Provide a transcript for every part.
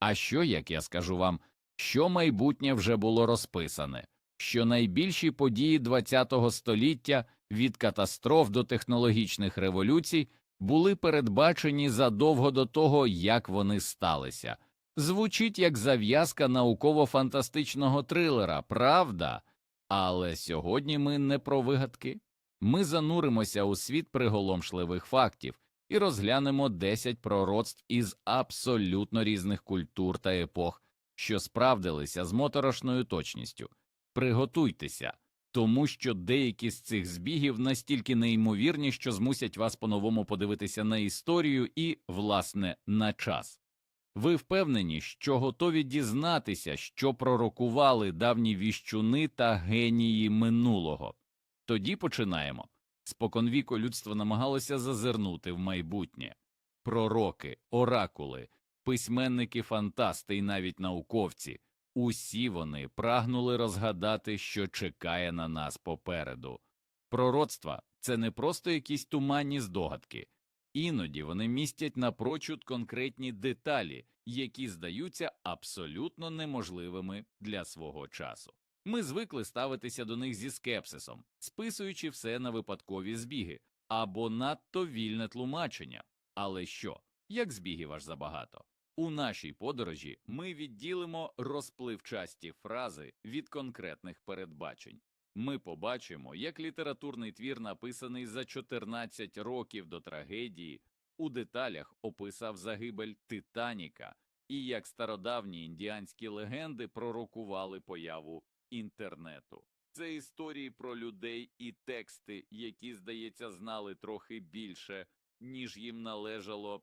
А що, як я скажу вам, що майбутнє вже було розписане, що найбільші події ХХ століття від катастроф до технологічних революцій були передбачені задовго до того, як вони сталися. Звучить як зав'язка науково-фантастичного трилера, правда? Але сьогодні ми не про вигадки. Ми зануримося у світ приголомшливих фактів і розглянемо 10 пророцтв із абсолютно різних культур та епох, що справдилися з моторошною точністю. Приготуйтеся, тому що деякі з цих збігів настільки неймовірні, що змусять вас по-новому подивитися на історію і, власне, на час. Ви впевнені, що готові дізнатися, що пророкували давні віщуни та генії минулого. Тоді починаємо. Споконвіку людство намагалося зазирнути в майбутнє. Пророки, оракули, письменники, фантасти і навіть науковці усі вони прагнули розгадати, що чекає на нас попереду. Пророцтва це не просто якісь туманні здогадки, іноді вони містять напрочуд конкретні деталі, які здаються абсолютно неможливими для свого часу. Ми звикли ставитися до них зі скепсисом, списуючи все на випадкові збіги або надто вільне тлумачення. Але що, як збігів аж забагато? У нашій подорожі ми відділимо розпливчасті фрази від конкретних передбачень. Ми побачимо, як літературний твір, написаний за 14 років до трагедії, у деталях описав загибель Титаніка, і як стародавні індіанські легенди пророкували появу інтернету. Це історії про людей і тексти, які, здається, знали трохи більше, ніж їм належало.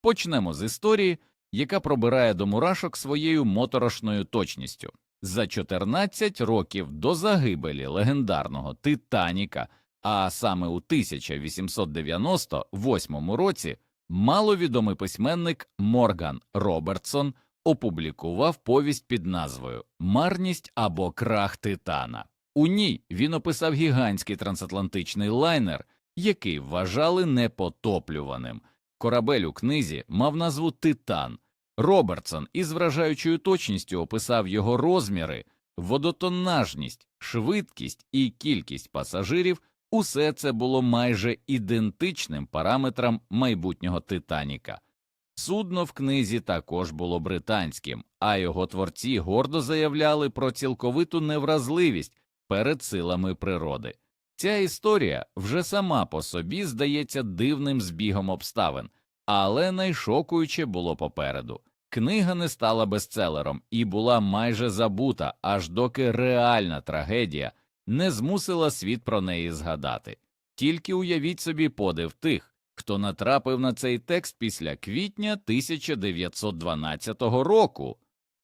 Почнемо з історії, яка пробирає до мурашок своєю моторошною точністю. За 14 років до загибелі легендарного Титаніка, а саме у 1898 році, маловідомий письменник Морган Робертсон опублікував повість під назвою Марність або крах Титана. У ній він описав гігантський трансатлантичний лайнер, який вважали непотоплюваним. Корабель у книзі мав назву Титан. Робертсон із вражаючою точністю описав його розміри, водотоннажність, швидкість і кількість пасажирів. Усе це було майже ідентичним параметрам майбутнього Титаніка. Судно в книзі також було британським, а його творці гордо заявляли про цілковиту невразливість перед силами природи. Ця історія вже сама по собі здається дивним збігом обставин, але найшокуюче було попереду. Книга не стала бестселером і була майже забута, аж доки реальна трагедія не змусила світ про неї згадати. Тільки уявіть собі подив тих, хто натрапив на цей текст після квітня 1912 року.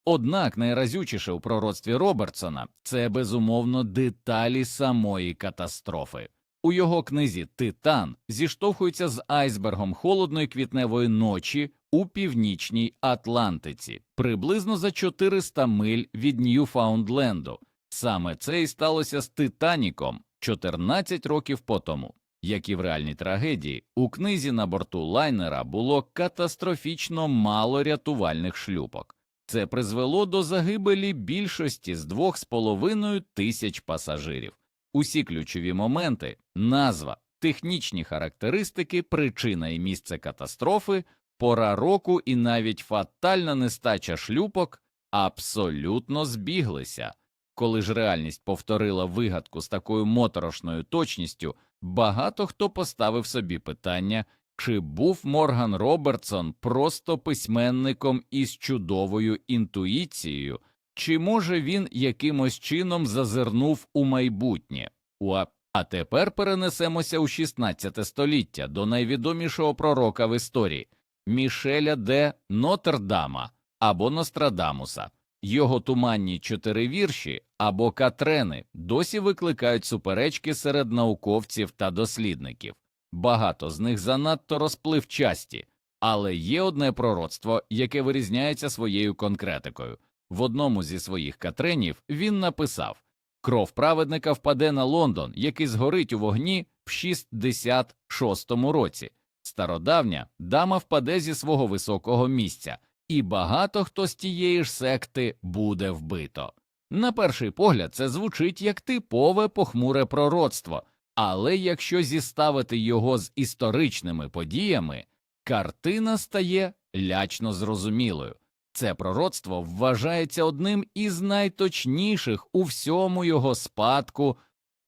Однак найразючіше у пророцтві Робертсона це безумовно деталі самої катастрофи. У його книзі Титан зіштовхується з айсбергом холодної квітневої ночі у північній Атлантиці, приблизно за 400 миль від Ньюфаундленду. Саме це і сталося з Титаніком 14 років по тому. Як і в реальній трагедії, у книзі на борту лайнера було катастрофічно мало рятувальних шлюпок. Це призвело до загибелі більшості з двох з половиною тисяч пасажирів. Усі ключові моменти, назва, технічні характеристики, причина і місце катастрофи, пора року і навіть фатальна нестача шлюпок абсолютно збіглися. Коли ж реальність повторила вигадку з такою моторошною точністю, багато хто поставив собі питання, чи був Морган Робертсон просто письменником із чудовою інтуїцією, чи може він якимось чином зазирнув у майбутнє? А тепер перенесемося у 16 століття до найвідомішого пророка в історії Мішеля де Нотердама або Нострадамуса. Його туманні чотири вірші або катрени досі викликають суперечки серед науковців та дослідників. Багато з них занадто розпливчасті, але є одне пророцтво, яке вирізняється своєю конкретикою. В одному зі своїх катренів він написав Кров праведника впаде на Лондон, який згорить у вогні в 66-му році. Стародавня дама впаде зі свого високого місця, і багато хто з тієї ж секти буде вбито. На перший погляд, це звучить як типове похмуре пророцтво, але якщо зіставити його з історичними подіями, картина стає лячно зрозумілою. Це пророцтво вважається одним із найточніших у всьому його спадку.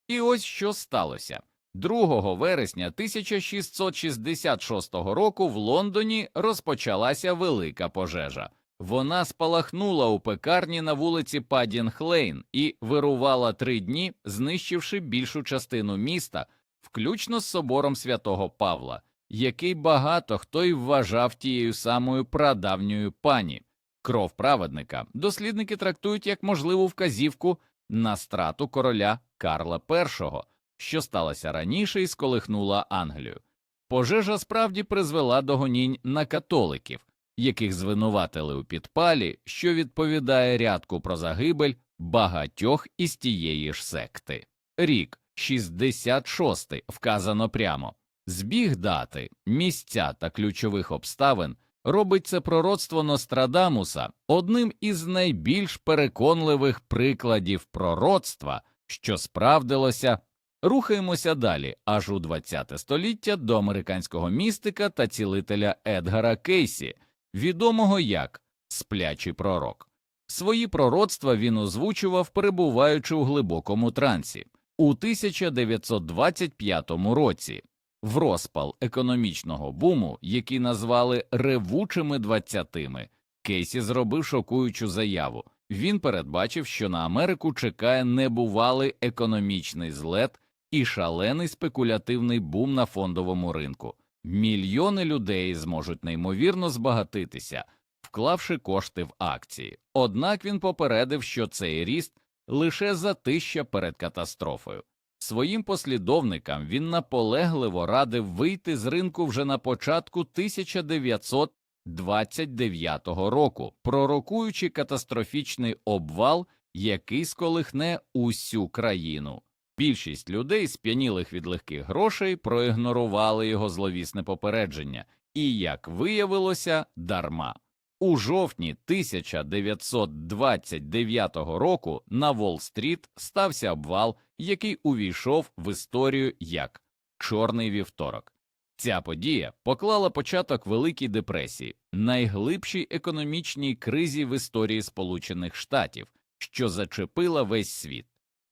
І ось що сталося. 2 вересня 1666 року в Лондоні розпочалася велика пожежа. Вона спалахнула у пекарні на вулиці Падінг-Лейн і вирувала три дні, знищивши більшу частину міста, включно з собором святого Павла, який багато хто й вважав тією самою прадавньою пані. Кров праведника дослідники трактують як можливу вказівку на страту короля Карла І, що сталося раніше і сколихнула Англію. Пожежа справді призвела до гонінь на католиків, яких звинуватили у підпалі, що відповідає рядку про загибель багатьох із тієї ж секти. Рік 66 вказано прямо. Збіг дати, місця та ключових обставин робить це пророцтво Нострадамуса одним із найбільш переконливих прикладів пророцтва, що справдилося. Рухаємося далі, аж у ХХ століття до американського містика та цілителя Едгара Кейсі, відомого як сплячий пророк. Свої пророцтва він озвучував, перебуваючи у глибокому трансі. У 1925 році в розпал економічного буму, який назвали ревучими двадцятими, Кейсі зробив шокуючу заяву. Він передбачив, що на Америку чекає небувалий економічний злет і шалений спекулятивний бум на фондовому ринку. Мільйони людей зможуть неймовірно збагатитися, вклавши кошти в акції. Однак він попередив, що цей ріст лише затища перед катастрофою. Своїм послідовникам він наполегливо радив вийти з ринку вже на початку 1929 року, пророкуючи катастрофічний обвал, який сколихне усю країну. Більшість людей, сп'янілих від легких грошей, проігнорували його зловісне попередження, і, як виявилося, дарма. У жовтні 1929 року на Уолл-стріт стався обвал, який увійшов в історію як Чорний вівторок. Ця подія поклала початок Великій депресії, найглибшій економічній кризі в історії Сполучених Штатів, що зачепила весь світ.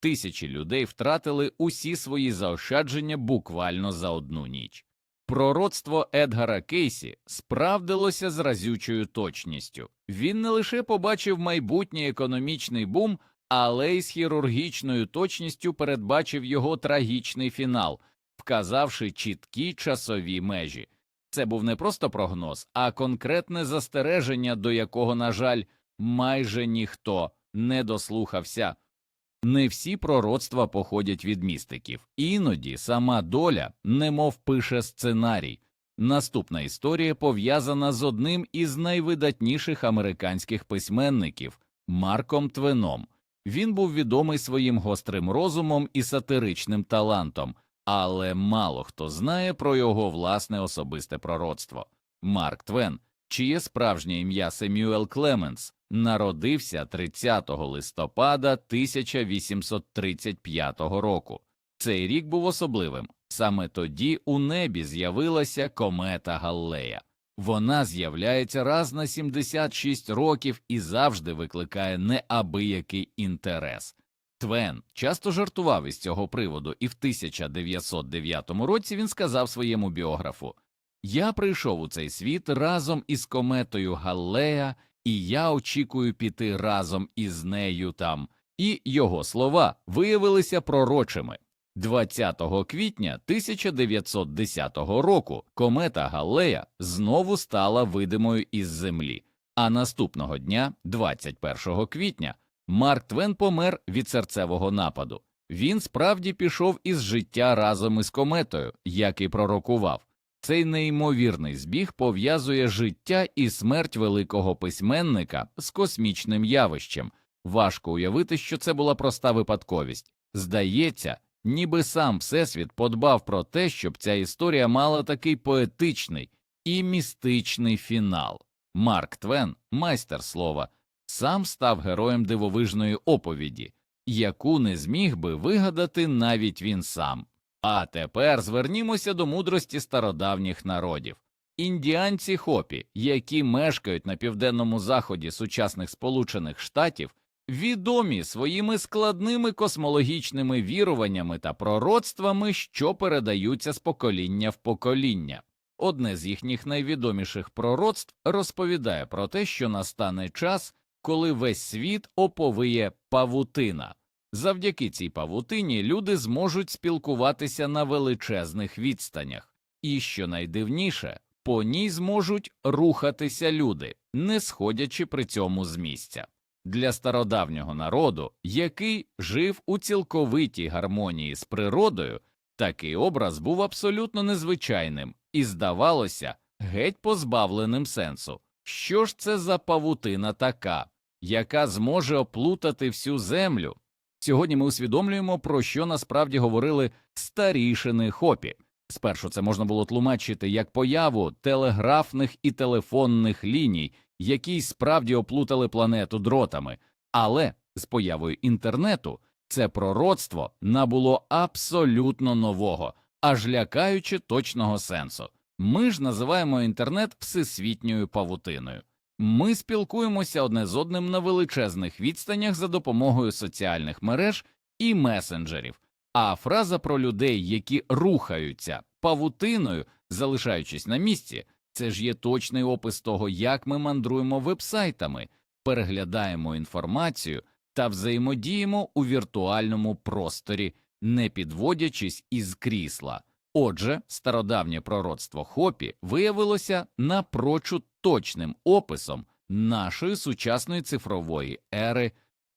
Тисячі людей втратили усі свої заощадження буквально за одну ніч. Пророцтво Едгара Кейсі справдилося з разючою точністю. Він не лише побачив майбутній економічний бум, але й з хірургічною точністю передбачив його трагічний фінал, вказавши чіткі часові межі. Це був не просто прогноз, а конкретне застереження, до якого, на жаль, майже ніхто не дослухався. Не всі пророцтва походять від містиків, іноді сама доля немов пише сценарій. Наступна історія пов'язана з одним із найвидатніших американських письменників Марком Твеном. Він був відомий своїм гострим розумом і сатиричним талантом, але мало хто знає про його власне особисте пророцтво. Марк Твен, чиє справжнє ім'я Семюел Клеменс, народився 30 листопада 1835 року. Цей рік був особливим. Саме тоді у небі з'явилася комета Галлея. Вона з'являється раз на 76 років і завжди викликає неабиякий інтерес. Твен часто жартував із цього приводу, і в 1909 році він сказав своєму біографу Я прийшов у цей світ разом із кометою Галлея, і я очікую піти разом із нею там. І його слова виявилися пророчими. 20 квітня 1910 року комета Галлея знову стала видимою із землі, а наступного дня, 21 квітня, Марк Твен помер від серцевого нападу. Він справді пішов із життя разом із кометою, як і пророкував. Цей неймовірний збіг пов'язує життя і смерть великого письменника з космічним явищем. Важко уявити, що це була проста випадковість. Здається, ніби сам Всесвіт подбав про те, щоб ця історія мала такий поетичний і містичний фінал. Марк Твен, майстер слова, сам став героєм дивовижної оповіді, яку не зміг би вигадати навіть він сам. А тепер звернімося до мудрості стародавніх народів. Індіанці хопі, які мешкають на південному заході сучасних Сполучених Штатів, відомі своїми складними космологічними віруваннями та пророцтвами, що передаються з покоління в покоління. Одне з їхніх найвідоміших пророцтв розповідає про те, що настане час, коли весь світ оповиє павутина. Завдяки цій павутині люди зможуть спілкуватися на величезних відстанях, і що найдивніше, по ній зможуть рухатися люди, не сходячи при цьому з місця. Для стародавнього народу, який жив у цілковитій гармонії з природою, такий образ був абсолютно незвичайним і, здавалося, геть позбавленим сенсу. Що ж це за павутина така, яка зможе оплутати всю землю? Сьогодні ми усвідомлюємо, про що насправді говорили старішини хопі. Спершу це можна було тлумачити як появу телеграфних і телефонних ліній, які справді оплутали планету дротами, але з появою інтернету це пророцтво набуло абсолютно нового, аж лякаючи точного сенсу. Ми ж називаємо інтернет всесвітньою павутиною. Ми спілкуємося одне з одним на величезних відстанях за допомогою соціальних мереж і месенджерів. А фраза про людей, які рухаються павутиною, залишаючись на місці, це ж є точний опис того, як ми мандруємо вебсайтами, переглядаємо інформацію та взаємодіємо у віртуальному просторі, не підводячись із крісла. Отже, стародавнє пророцтво Хопі виявилося напрочуд точним описом нашої сучасної цифрової ери.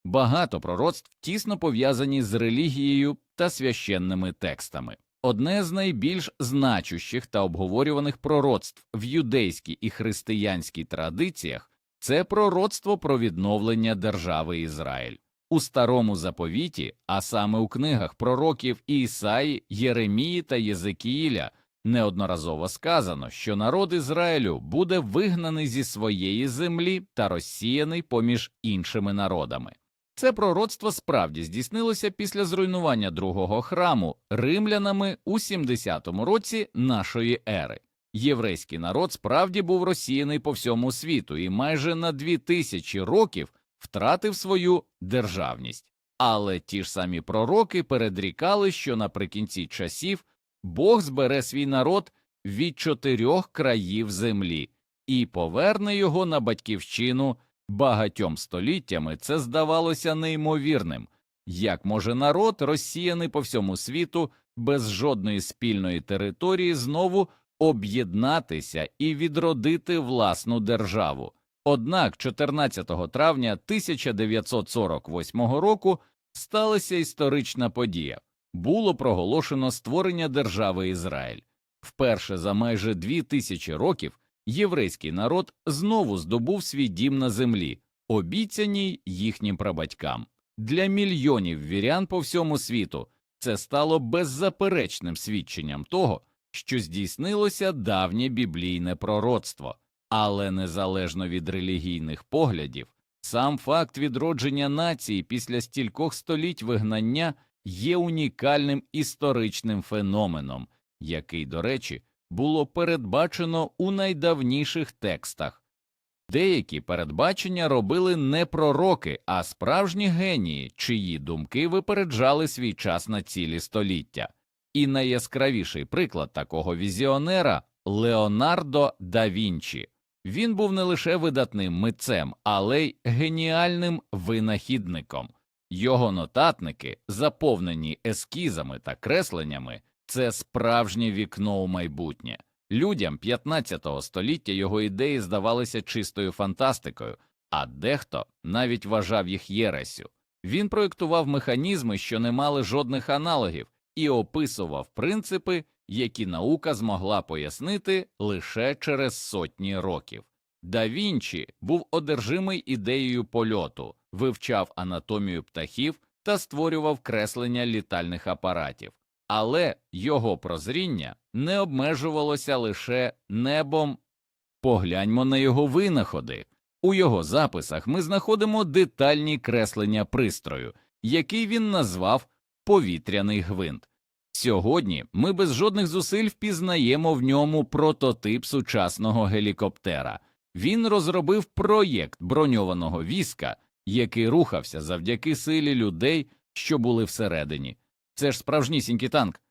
Багато пророцтв тісно пов'язані з релігією та священними текстами. Одне з найбільш значущих та обговорюваних пророцтв в юдейській і християнській традиціях це пророцтво про відновлення держави Ізраїль. У старому заповіті, а саме у книгах пророків Ісаї, Єремії та Єзекіїля, неодноразово сказано, що народ Ізраїлю буде вигнаний зі своєї землі та розсіяний поміж іншими народами. Це пророцтво справді здійснилося після зруйнування другого храму римлянами у 70-му році нашої ери. Єврейський народ справді був розсіяний по всьому світу і майже на дві тисячі років втратив свою державність. Але ті ж самі пророки передрікали, що наприкінці часів Бог збере свій народ від чотирьох країв землі і поверне його на батьківщину. Багатьом століттями це здавалося неймовірним, як може народ, розсіяний по всьому світу, без жодної спільної території, знову об'єднатися і відродити власну державу. Однак 14 травня 1948 року сталася історична подія було проголошено створення держави Ізраїль. Вперше за майже дві тисячі років єврейський народ знову здобув свій дім на землі, обіцяній їхнім прабатькам. Для мільйонів вірян по всьому світу це стало беззаперечним свідченням того, що здійснилося давнє біблійне пророцтво, але незалежно від релігійних поглядів, сам факт відродження нації після стількох століть вигнання є унікальним історичним феноменом, який, до речі, було передбачено у найдавніших текстах. Деякі передбачення робили не пророки, а справжні генії, чиї думки випереджали свій час на цілі століття. І найяскравіший приклад такого візіонера Леонардо да Вінчі. Він був не лише видатним митцем, але й геніальним винахідником. Його нотатники, заповнені ескізами та кресленнями, це справжнє вікно у майбутнє. Людям 15 століття його ідеї здавалися чистою фантастикою, а дехто навіть вважав їх єресю. Він проєктував механізми, що не мали жодних аналогів, і описував принципи, які наука змогла пояснити лише через сотні років. Да Вінчі був одержимий ідеєю польоту, вивчав анатомію птахів та створював креслення літальних апаратів, але його прозріння не обмежувалося лише небом Погляньмо на його винаходи. У його записах ми знаходимо детальні креслення пристрою, який він назвав повітряний гвинт. Сьогодні ми без жодних зусиль впізнаємо в ньому прототип сучасного гелікоптера. Він розробив проєкт броньованого візка, який рухався завдяки силі людей, що були всередині. Це ж справжнісінький танк.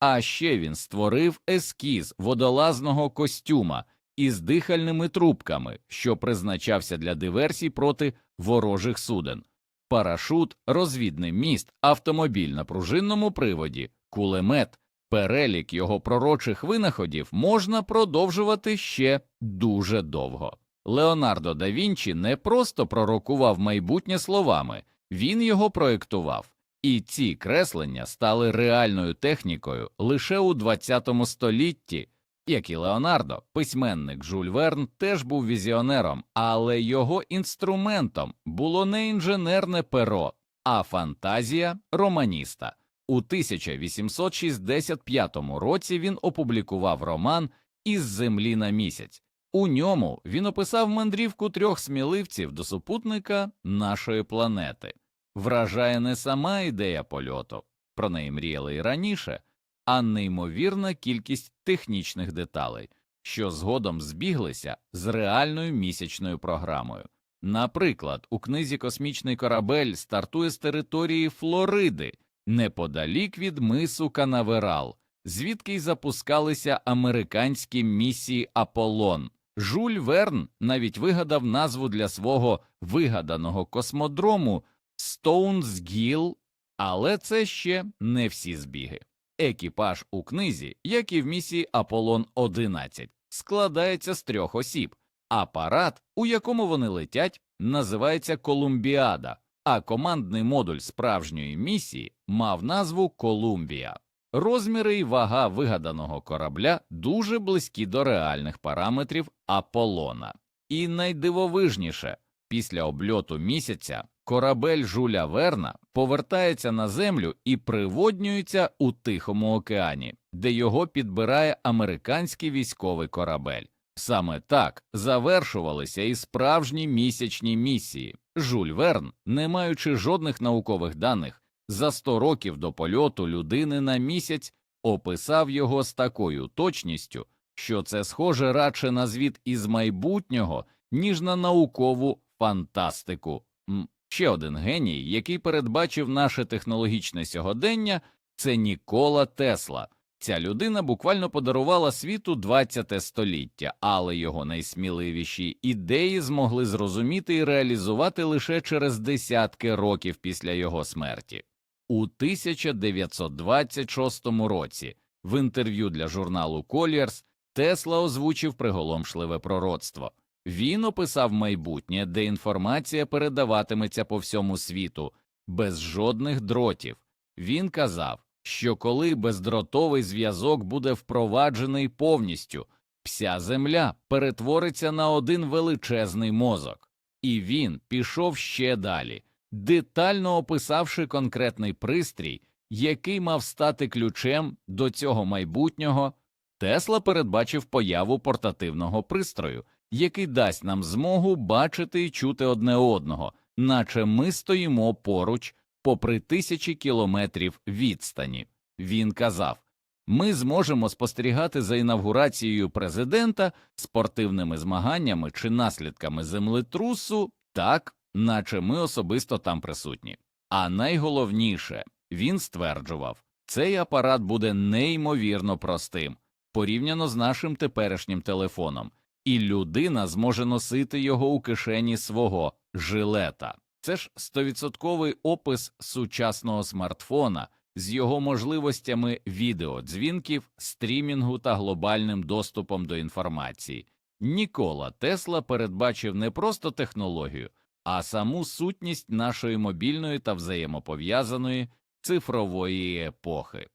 А ще він створив ескіз водолазного костюма із дихальними трубками, що призначався для диверсій проти ворожих суден. Парашут, розвідний міст, автомобіль на пружинному приводі, кулемет, перелік його пророчих винаходів можна продовжувати ще дуже довго. Леонардо да Вінчі не просто пророкував майбутнє словами, він його проєктував. І ці креслення стали реальною технікою лише у ХХ столітті. Як і Леонардо, письменник Жюль Верн теж був візіонером, але його інструментом було не інженерне перо, а фантазія романіста. У 1865 році він опублікував роман Із землі на місяць. У ньому він описав мандрівку трьох сміливців до супутника нашої планети. Вражає не сама ідея польоту, про неї мріяли і раніше, а неймовірна кількість технічних деталей, що згодом збіглися з реальною місячною програмою. Наприклад, у книзі Космічний корабель стартує з території Флориди, неподалік від мису Канаверал, звідки й запускалися американські місії Аполлон. Жуль Верн навіть вигадав назву для свого вигаданого космодрому Стоунсгіл, але це ще не всі збіги. Екіпаж у книзі, як і в місії Аполлон 11, складається з трьох осіб. Апарат, у якому вони летять, називається Колумбіада, а командний модуль справжньої місії мав назву Колумбія. Розміри і вага вигаданого корабля дуже близькі до реальних параметрів Аполлона. І найдивовижніше, після обльоту місяця корабель Жуля Верна повертається на землю і приводнюється у Тихому океані, де його підбирає американський військовий корабель. Саме так завершувалися і справжні місячні місії. Жуль Верн, не маючи жодних наукових даних, за 100 років до польоту людини на місяць описав його з такою точністю, що це схоже радше на звіт із майбутнього, ніж на наукову фантастику. М, Ще один геній, який передбачив наше технологічне сьогодення, це Нікола Тесла. Ця людина буквально подарувала світу 20 століття, але його найсміливіші ідеї змогли зрозуміти і реалізувати лише через десятки років після його смерті. У 1926 році в інтерв'ю для журналу Colliers Тесла озвучив приголомшливе пророцтво. Він описав майбутнє, де інформація передаватиметься по всьому світу без жодних дротів. Він казав, що коли бездротовий зв'язок буде впроваджений повністю, вся земля перетвориться на один величезний мозок. І він пішов ще далі, детально описавши конкретний пристрій, який мав стати ключем до цього майбутнього. Тесла передбачив появу портативного пристрою, який дасть нам змогу бачити і чути одне одного, наче ми стоїмо поруч, попри тисячі кілометрів відстані. Він казав ми зможемо спостерігати за інавгурацією президента, спортивними змаганнями чи наслідками землетрусу, так, наче ми особисто там присутні. А найголовніше, він стверджував, цей апарат буде неймовірно простим порівняно з нашим теперішнім телефоном, і людина зможе носити його у кишені свого жилета. Це ж стовідсотковий опис сучасного смартфона з його можливостями відеодзвінків, стрімінгу та глобальним доступом до інформації. Нікола Тесла передбачив не просто технологію, а саму сутність нашої мобільної та взаємопов'язаної цифрової епохи.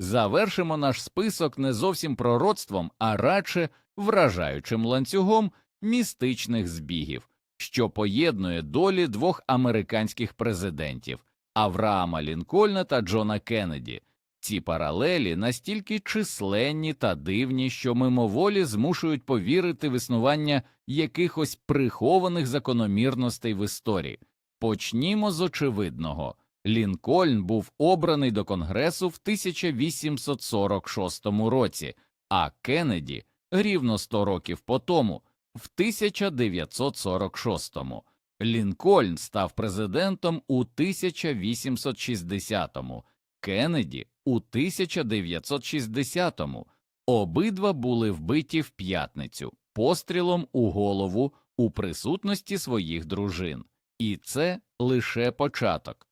Завершимо наш список не зовсім пророцтвом, а радше вражаючим ланцюгом містичних збігів, що поєднує долі двох американських президентів Авраама Лінкольна та Джона Кеннеді. Ці паралелі настільки численні та дивні, що мимоволі змушують повірити в існування якихось прихованих закономірностей в історії. Почнімо з очевидного. Лінкольн був обраний до Конгресу в 1846 році, а Кеннеді рівно 100 років по тому, в 1946. Лінкольн став президентом у 1860-му, Кеннеді у 1960-му. Обидва були вбиті в п'ятницю пострілом у голову у присутності своїх дружин. І це лише початок.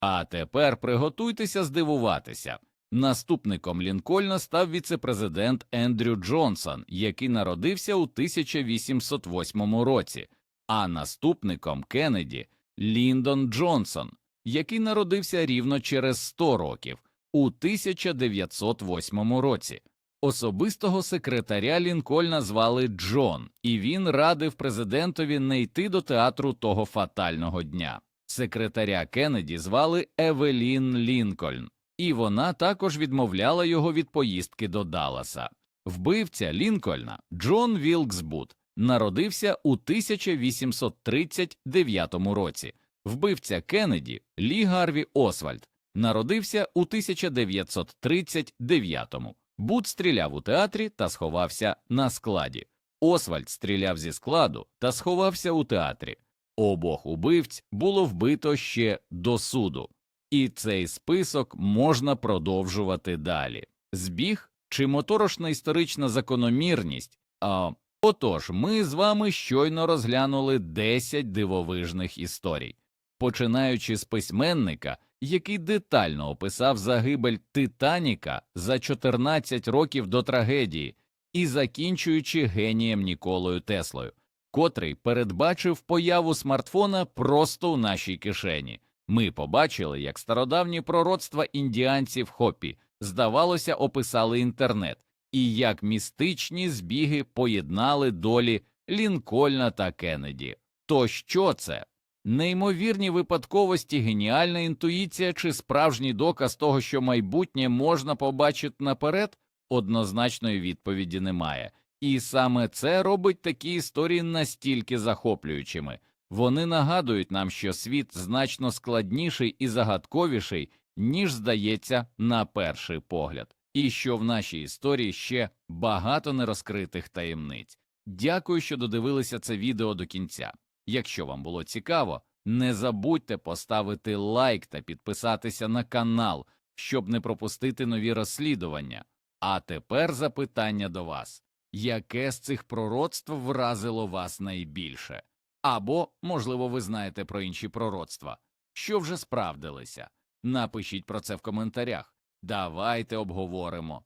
А тепер приготуйтеся здивуватися. Наступником Лінкольна став віцепрезидент Ендрю Джонсон, який народився у 1808 році, а наступником Кеннеді Ліндон Джонсон, який народився рівно через 100 років у 1908 році. Особистого секретаря Лінкольна звали Джон, і він радив президентові не йти до театру того фатального дня. Секретаря Кеннеді звали Евелін Лінкольн, і вона також відмовляла його від поїздки до Далласа. Вбивця Лінкольна Джон Вілксбут народився у 1839 році. Вбивця Кеннеді Лі Гарві Освальд народився у 1939 Бут стріляв у театрі та сховався на складі. Освальд стріляв зі складу та сховався у театрі. Обох убивць було вбито ще до суду, і цей список можна продовжувати далі. Збіг чи моторошна історична закономірність. А отож, ми з вами щойно розглянули 10 дивовижних історій, починаючи з письменника, який детально описав загибель Титаніка за 14 років до трагедії, і закінчуючи генієм Ніколою Теслою котрий передбачив появу смартфона просто у нашій кишені. Ми побачили, як стародавні пророцтва індіанців Хопі, здавалося, описали інтернет, і як містичні збіги поєднали долі Лінкольна та Кеннеді. То що це? Неймовірні випадковості, геніальна інтуїція чи справжній доказ того, що майбутнє можна побачити наперед, однозначної відповіді немає. І саме це робить такі історії настільки захоплюючими. Вони нагадують нам, що світ значно складніший і загадковіший, ніж здається на перший погляд, і що в нашій історії ще багато нерозкритих таємниць. Дякую, що додивилися це відео до кінця. Якщо вам було цікаво, не забудьте поставити лайк та підписатися на канал, щоб не пропустити нові розслідування. А тепер запитання до вас яке з цих пророцтв вразило вас найбільше? Або, можливо, ви знаєте про інші пророцтва, що вже справдилися. Напишіть про це в коментарях. Давайте обговоримо.